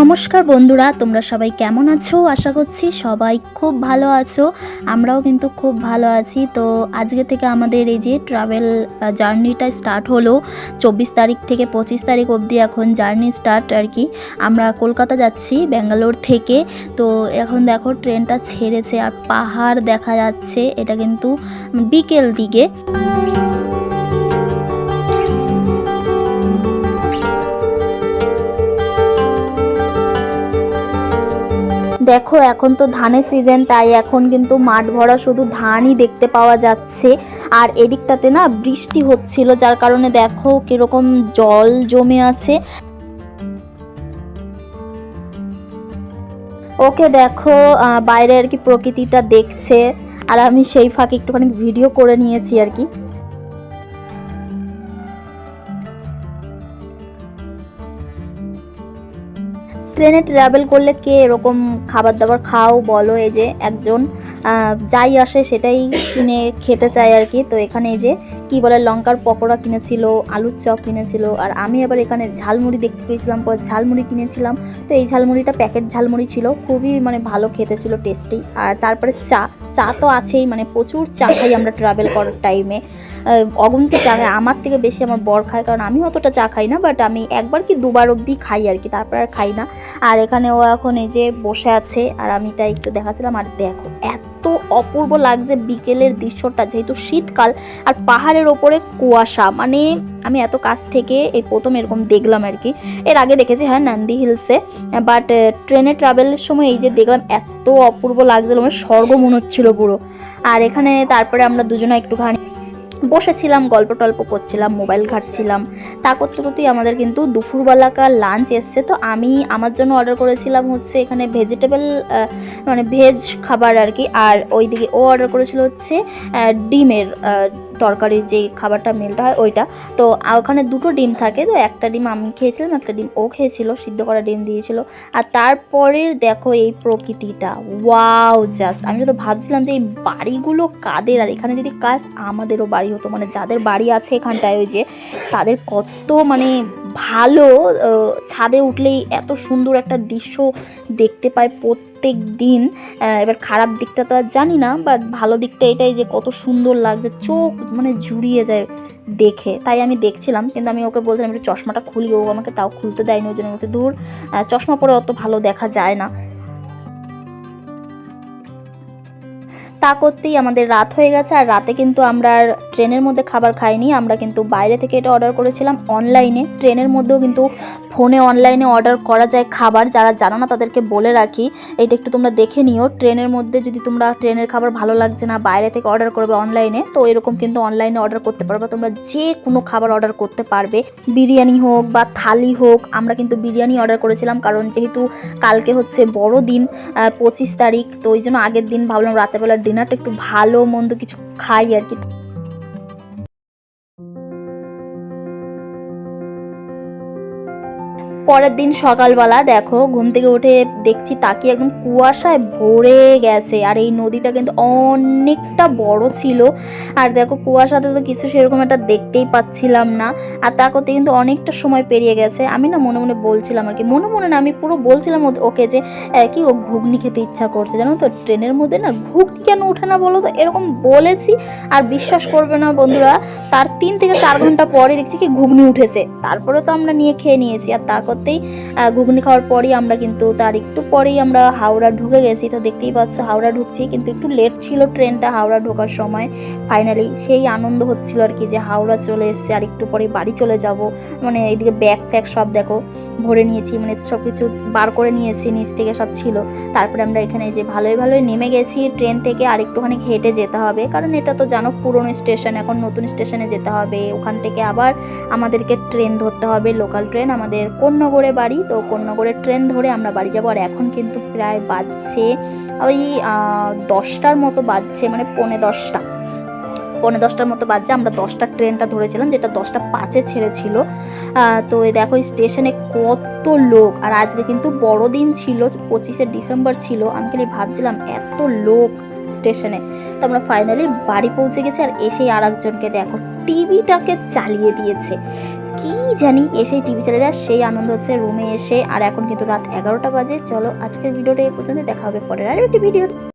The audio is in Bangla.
নমস্কার বন্ধুরা, তোমরা সবাই কেমন আছো? আশা করছি সবাই খুব ভালো আছো, আমরাও কিন্তু খুব ভালো আছি। তো আজকে থেকে আমাদের এই যে ট্রাভেল জার্নিটা স্টার্ট হলো, চব্বিশ তারিখ থেকে পঁচিশ তারিখ অবধি এখন জার্নি স্টার্ট আর কি। আমরা কলকাতা যাচ্ছি, ব্যাঙ্গালোর থেকে। তো এখন দেখো ট্রেনটা ছেড়েছে আর পাহাড় দেখা যাচ্ছে, এটা কিন্তু বিকেল দিকে। দেখো, এখন তো ধানের সিজন তাই এখন কিন্তু মাঠ ভরা শুধু ধানই দেখতে পাওয়া যাচ্ছে। আর এদিকটাতে না বৃষ্টি হচ্ছিল, যার কারণে দেখো কীরকম জল জমে আছে। ওকে দেখো বাইরে আর কি প্রকৃতিটা দেখছে। আর আমি সেই ফাঁকে একটুখানি ভিডিও করে নিয়েছি আর কি। ট্রেনে ট্রাভেল করলে কে এরকম খাবার দাবার খাও বলো এই যে একজন যাই আসে সেটাই কিনে খেতে চায় আর কি। তো এখানে এই যে কি বলে, লঙ্কার পকোড়া কিনেছিল, আলুর চপ কিনেছিল, আর আমি আবার এখানে ঝালমুড়ি দেখতে পেয়েছিলাম পর ঝালমুড়ি কিনেছিলাম। তো এই ঝালমুড়িটা প্যাকেট ঝালমুড়ি ছিল, খুবই মানে ভালো খেতে ছিল টেস্টি আর তারপরে চা। চা তো আছেই মানে প্রচুর চা খাই আমরা ট্রাভেল করার টাইমে অগুনকে চা খাই, আমার থেকে বেশি আমার বর খায়, কারণ আমি অতটা চা খাই না বাট আমি একবার কি দুবার অবধি খাই আর কি, তারপর আর খাই না। আর এখানে ও এখন এই যে বসে আছে, আর আমি তাই একটু দেখাচ্ছিলাম, আর দেখো, এত অপূর্ব লাগছে বিকেলের দৃশ্যটা, যেহেতু শীতকাল আর পাহাড়ের ওপরে কুয়াশা। মানে আমি এত কাছ থেকে এই প্রথম এরকম দেখলাম আর কি। এর আগে দেখেছি হ্যাঁ নান্দি হিলসে। বাট ট্রেনে ট্রাভেলের সময় এই যে দেখলাম, এত অপূর্ব লাগছিল মানে স্বর্গ মনে হচ্ছিল পুরো। আর এখানে তারপরে আমরা দুজনে একটুখানি বসেছিলাম, গল্প টল্প করছিলাম, মোবাইল ঘাটছিলাম। তা করতে করতেই আমাদের কিন্তু দুপুরবেলাকার লাঞ্চ এসছে। তো আমি আমার জন্য অর্ডার করেছিলাম হচ্ছে এখানে ভেজিটেবল মানে ভেজ খাবার আর কি। আর ওইদিকে ও অর্ডার করেছিল হচ্ছে ডিমের তরকারির যে খাবারটা মেলটা হয় ওইটা। তো ওখানে দুটো ডিম থাকে, তো একটা ডিম আমি খেয়েছিলাম, একটা ডিম ও খেয়েছিল, সিদ্ধ করা ডিম দিয়েছিল। আর তারপরের দেখো এই প্রকৃতিটা, ওয়াও জাস্ট। আমি তো ভাবছিলাম যে এই বাড়িগুলো কাদের? আর এখানে যদি কাজ আমাদেরও বাড়ি হতো মানে যাদের বাড়ি আছে এখানটায় ওই যে, তাদের কত মানে ভালো ছাদে উঠলেই এত সুন্দর একটা দৃশ্য দেখতে পায় প্রত্যেক দিন। এবার খারাপ দিকটা তো আর জানি না বাট ভালো দিকটা এটাই যে কত সুন্দর লাগছে, চোখ মানে জুড়িয়ে যায় দেখে। তাই আমি দেখছিলাম, কিন্তু আমি ওকে বলছিলাম একটু চশমাটা খুলি ও আমাকে তাও খুলতে দেয়নি, ওই জন্য বলছে দূর চশমা পরে অত ভালো দেখা যায় না। তা করতেই আমাদের রাত হয়ে গেছে, আর রাতে কিন্তু আমরা ট্রেনের মধ্যে খাবার খাইনি। আমরা কিন্তু বাইরে থেকে এটা অর্ডার করেছিলাম অনলাইনে ট্রেনের মধ্যেও কিন্তু ফোনে অনলাইনে অর্ডার করা যায় খাবার। যারা জানো না তাদেরকে বলে রাখি, এটা একটু তোমরা দেখে নিও। ট্রেনের মধ্যে যদি তোমরা ট্রেনের খাবার ভালো লাগছে না, বাইরে থেকে অর্ডার করবে অনলাইনে তো এরকম কিন্তু অনলাইনে অর্ডার করতে পারবে তোমরা যে কোনো খাবার অর্ডার করতে পারবে। বিরিয়ানি হোক বা থালি হোক, আমরা কিন্তু বিরিয়ানি অর্ডার করেছিলাম, কারণ যেহেতু কালকে হচ্ছে বড় দিন পঁচিশ তারিখ, তো ওই জন্য আগের দিন ভাবলাম রাতেবেলা ডিনারটা একটু ভালো মন্দ কিছু খাই আর কি। পরের দিন সকালবেলা দেখো, ঘুম থেকে উঠে দেখছি তাকিয়ে একদম কুয়াশায় ভরে গেছে আর এই নদীটা কিন্তু অনেকটা বড় ছিল। আর দেখো কুয়াশাতে তো কিছু সেরকম একটা দেখতেই পাচ্ছিলাম না। আর তা করতে কিন্তু অনেকটা সময় পেরিয়ে গেছে। আমি না মনে মনে বলছিলাম আর কি, মনে মনে না আমি পুরো বলছিলাম ওকে যে কি ও ঘুগনি খেতে ইচ্ছা করছে জানো তো? ট্রেনের মধ্যে না ঘুগনি কেন ওঠে না বলো তো? এরকম বলেছি। আর বিশ্বাস করবে না বন্ধুরা, তার তিন থেকে চার ঘণ্টা পরে দেখছি কি ঘুগনি উঠেছে। তারপরে তো আমরা নিয়ে খেয়ে নিয়েছি। আর তা করতেই ঘুগনি খাওয়ার পরেই আমরা কিন্তু তার একটু পরেই আমরা হাওড়া ঢুকে গেছি। তো দেখতেই পাচ্ছ হাওড়া ঢুকছি, কিন্তু একটু লেট ছিল ট্রেনটা হাওড়া ঢোকার সময়। ফাইনালি সেই আনন্দ হচ্ছিল আর কি যে হাওড়া চলে এসছে, আর একটু পরে বাড়ি চলে যাব। মানে এইদিকে ব্যাগ ফ্যাগ সব দেখো, ভরে নিয়েছি মানে সব কিছু বার করে নিয়েছি, নিচ থেকে সব ছিল। তারপরে আমরা এখানে যে ভালোই ভালোই নেমে গেছি, ট্রেন থেকে আর একটুখানি হেঁটে যেতে হবে। কারণ এটা তো জানো পুরনো স্টেশন, এখন নতুন স্টেশনে যেতে হবে। ওখান থেকে আবার আমাদেরকে ট্রেন ধরতে হবে লোকাল ট্রেন আমাদের কোন্নগরে বাড়ি, তো কোন্নগরে ট্রেন ধরে আমরা বাড়ি যাব। আর এখন কিন্তু প্রায় বাজছে ওই দশটার মতো বাজছে মানে পৌনে দশটা। পৌনে দশটার মতো বাজছে, আমরা দশটার ট্রেনটা ধরেছিলাম, যেটা দশটা পাঁচে ছেড়েছিল। তো দেখো স্টেশনে কত লোক। আর আজকে কিন্তু বড়দিন ছিল, পঁচিশে ডিসেম্বর ছিল। আমি খালি ভাবছিলাম, এত লোক স্টেশনে তো আমরা ফাইনালি বাড়ি পৌঁছে গেছি, আর এসেই আর একজনকে দেখো টিভিটাকে চালিয়ে দিয়েছে। কি জানি, এসেই টিভি চলে যায়, সেই আনন্দ হচ্ছে রুমে এসে। আর এখন কিন্তু রাত এগারোটা বাজে, চলো আজকের ভিডিওটা এই পর্যন্ত দেখা হবে পরের আর একটি ভিডিও